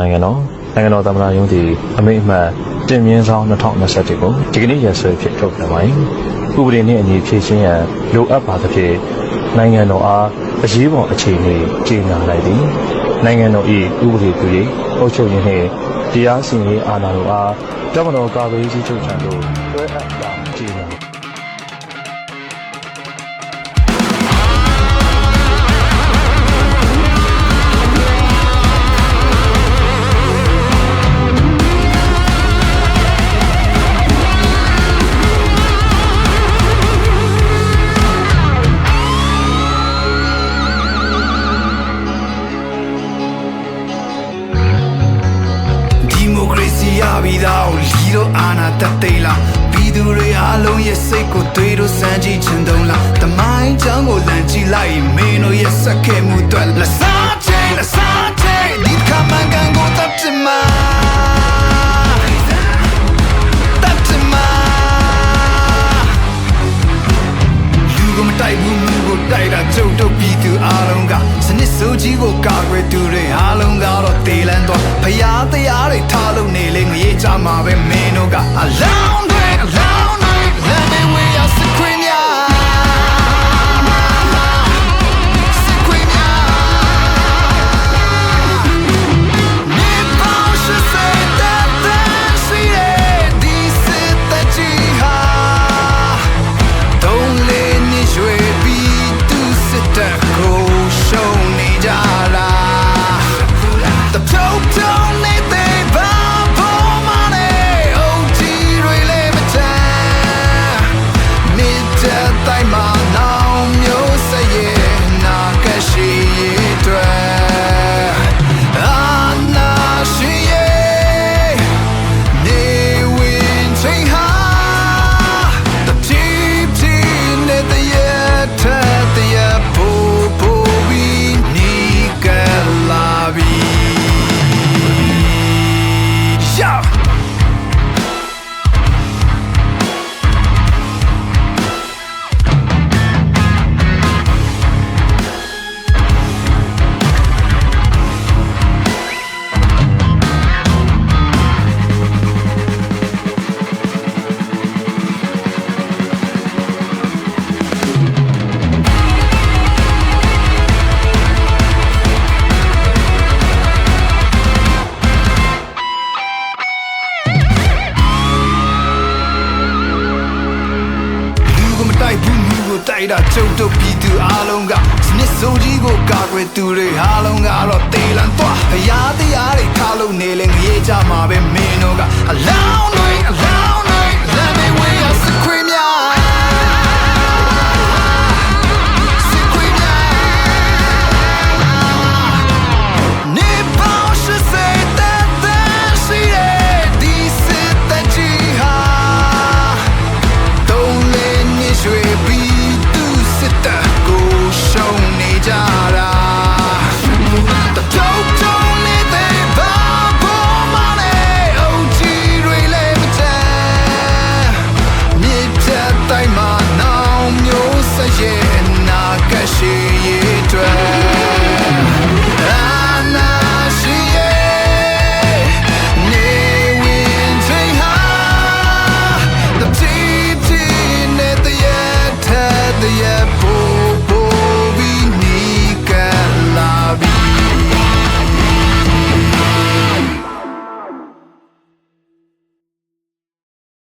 နိုင်ငံတော်နိုင်ငံတော်သမ္မတရုံးတည်အမိန့်အမှတ်တင်မြင့်ဆောင်2021ကိုဒီကနေ့ရက်စွဲဖြစ်ထုတ်ပြန်ပါတယ်။ဥပဒေနှင့်အညီဖြည့်ရှင်းရန်လိုအပ်ပါသဖြင့်နိုင်ငံတော်အားအရေးပေါ်အခြေအနေကြေညာလိုက်သည်။နိုင်ငံတော်၏ဥပဒေပြုရေးအုပ်ချုပ်ရေးနှင့်တရားစီရင်ရေးအာဏာတို့အားတမတော်ကာကွယ်ရေးကြီးချုပ်ထံသို့တွဲအပ်ကြောင်းကြေညာ ရေစီရပြီးသားကိုလီတော့အာဏာတက်သိမ်းလားပြည်သူတွေအားလုံးရဲ့စိတ်ကိုတွေးလို့စမ်းကြည့်ချင်တုံးလားတမိုင်းချောင်းကိုလမ်းကြည့်လိုက်ရင်မင်းတို့ရဲ့စက်ခဲမှုတွေလက်စားချင်းလက်စားချင်းဒီကမန်ကန်ကိုတပ်ချင်မှာတပ်ချင်မှာလူကမတိုက်ဘူးလူကိုတိုက်တာကျုပ်တို့ပြည်သူအားလုံးကစနစ်စိုးကြီးကိုကာကွယ်သူတွေအားလုံးကတော့တေးလန်းတော့ဖျားတရားတွေထားလို့နေလေငရေ ကြမှာပဲမင်းတို့ကအလောင်း လူကိုတိုက်တာကျုပ်တို့ပြည်သူအားလုံးကစနစ်စိုးကြီးကိုကာကွယ်သူတွေအားလုံးကတော့တေးလန်သွားဘရားတရားတွေထားလို့နေလေငရေကြမှာပဲမင်းတို့ကအလောင်း